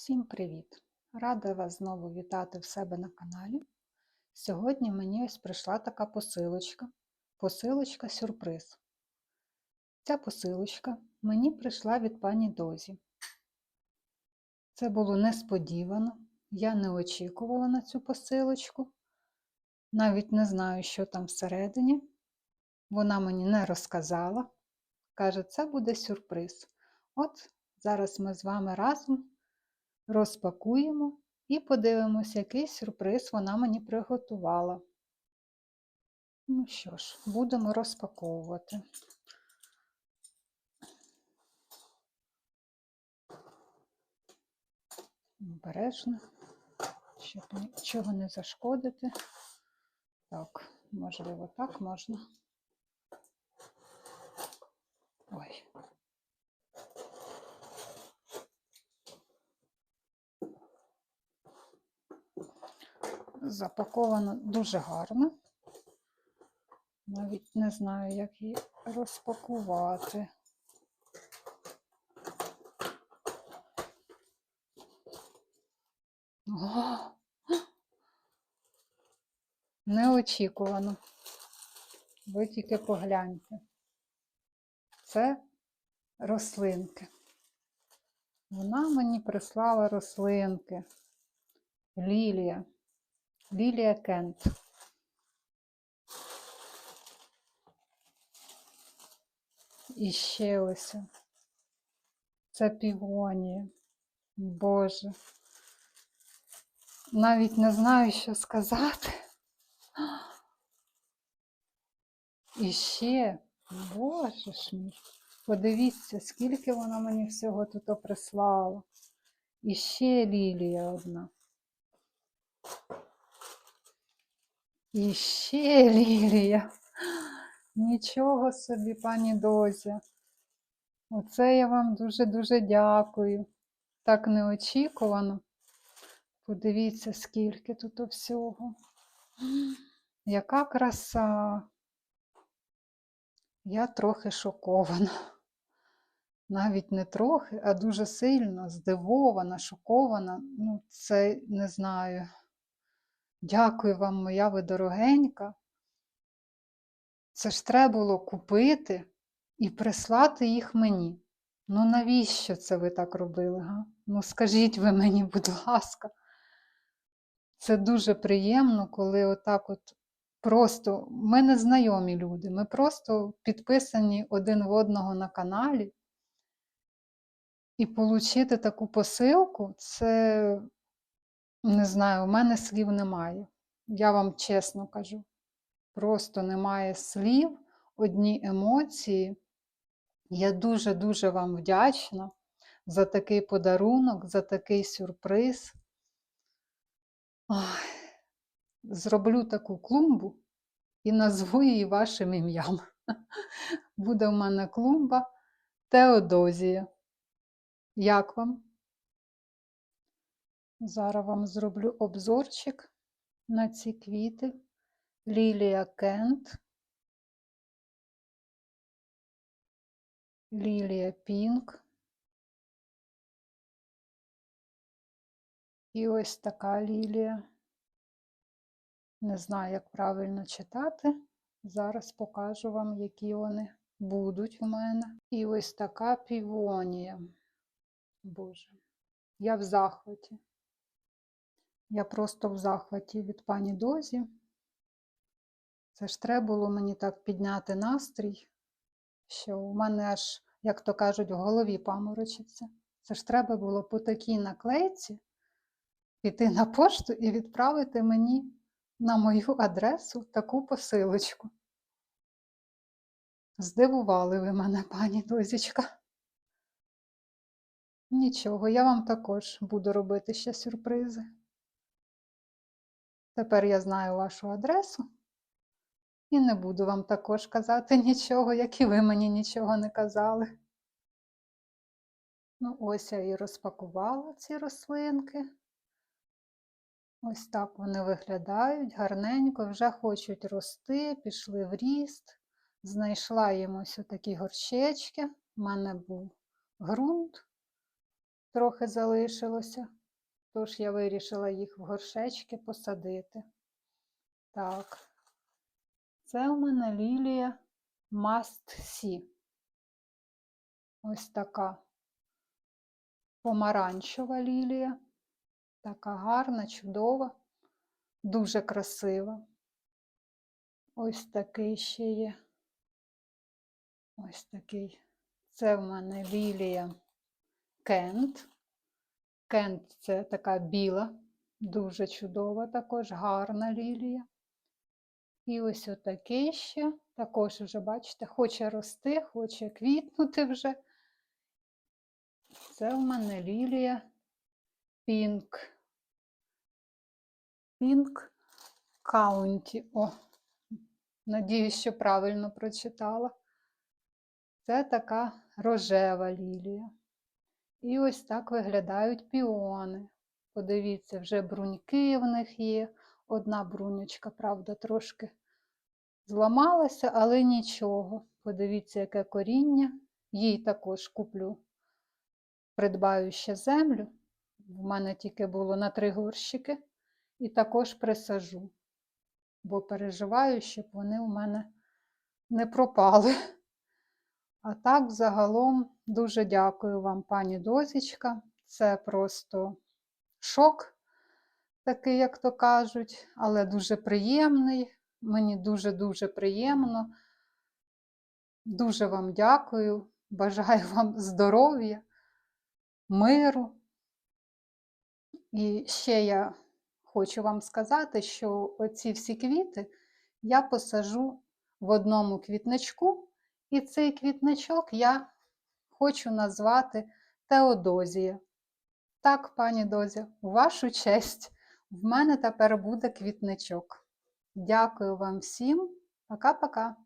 Всім привіт! Рада вас знову вітати в себе на каналі. Сьогодні мені ось прийшла така посилочка. Посилочка сюрприз. Ця посилочка мені прийшла від пані Дозі. Це було несподівано. Я не очікувала на цю посилочку. Навіть не знаю, що там всередині. Вона мені не розказала. Каже, це буде сюрприз. От зараз ми з вами разом розпакуємо і подивимося, який сюрприз вона мені приготувала. Ну що ж, будемо розпаковувати. Обережно, щоб нічого не зашкодити. Так, можливо, так можна. Ой. Запаковано дуже гарно. Навіть не знаю, як її розпакувати. О! Неочікувано. Ви тільки погляньте. Це рослинки. Вона мені прислала рослинки. Лілія. Лілія Кент. І ще ось. Це півонія. Боже. Навіть не знаю, що сказати. І ще, боже ж мій, подивіться, скільки вона мені всього тут прислала. І ще лілія одна. І ще лілія. Нічого собі, пані Дозя. Оце я вам дуже-дуже дякую. Так неочікувано. Подивіться, скільки тут всього. Яка краса. Я трохи шокована. Навіть не трохи, а дуже сильно здивована, шокована. Ну, це не знаю. Дякую вам, моя ви дорогенька. Це ж треба було купити і прислати їх мені. Ну, навіщо це ви так робили? га? Ну, скажіть ви мені, будь ласка. Це дуже приємно, коли отак от просто ми не знайомі люди, ми просто підписані один в одного на каналі. І отримати таку посилку, це, не знаю, у мене слів немає. Я вам чесно кажу. Просто немає слів, одні емоції. Я дуже-дуже вам вдячна за такий подарунок, за такий сюрприз. Ой, зроблю таку клумбу і назву її вашим ім'ям. Буде в мене клумба Теодозія. Як вам? Зараз вам зроблю обзорчик на ці квіти. Лілія Кент, Лілія Пінк. І ось така лілія. Не знаю, як правильно читати. Зараз покажу вам, які вони будуть у мене. І ось така півонія. Боже, я в захваті. Я просто в захваті від пані Дозі. Це ж треба було мені так підняти настрій, що у мене аж, як то кажуть, в голові паморочиться. Це ж треба було по такій наклейці піти на пошту і відправити мені на мою адресу таку посилочку. Здивували ви мене, пані Дозічка. Нічого, я вам також буду робити ще сюрпризи. Тепер я знаю вашу адресу. І не буду вам також казати нічого, як і ви мені нічого не казали. Ну, ось я і розпакувала ці рослинки. Ось так вони виглядають гарненько, вже хочуть рости, пішли в ріст. Знайшла їм ось такі горщечки. У мене був ґрунт, трохи залишилося, тож я вирішила їх в горшечки посадити. Так, це у мене лілія Must See. Ось така помаранчева лілія. Така гарна, чудова, дуже красива. Ось такий ще є. Ось такий. Це в мене лілія Кент. Кент це така біла, дуже чудова, також гарна лілія. І ось отакий ще, також вже, бачите, хоче рости, хоче квітнути вже. Це в мене лілія Пінк. Пінк Каунті. О, надіюсь, що правильно прочитала. Це така рожева лілія. І ось так виглядають піони. Подивіться, вже бруньки в них є. Одна бруньочка, правда, трошки зламалася, але нічого. Подивіться, яке коріння. Їй також куплю, придбаю ще землю. В мене тільки було на три горщики. І також присажу, бо переживаю, щоб вони у мене не пропали. А так, взагалом, дуже дякую вам, пані Дозічка. Це просто шок, такий, як то кажуть, але дуже приємний. Мені дуже-дуже приємно. Дуже вам дякую. Бажаю вам здоров'я, миру. І ще я хочу вам сказати, що оці всі квіти я посажу в одному квітничку. І цей квітничок я хочу назвати Теодозія. Так, пані Дозя, у вашу честь, в мене тепер буде квітничок. Дякую вам всім. Пока-пока.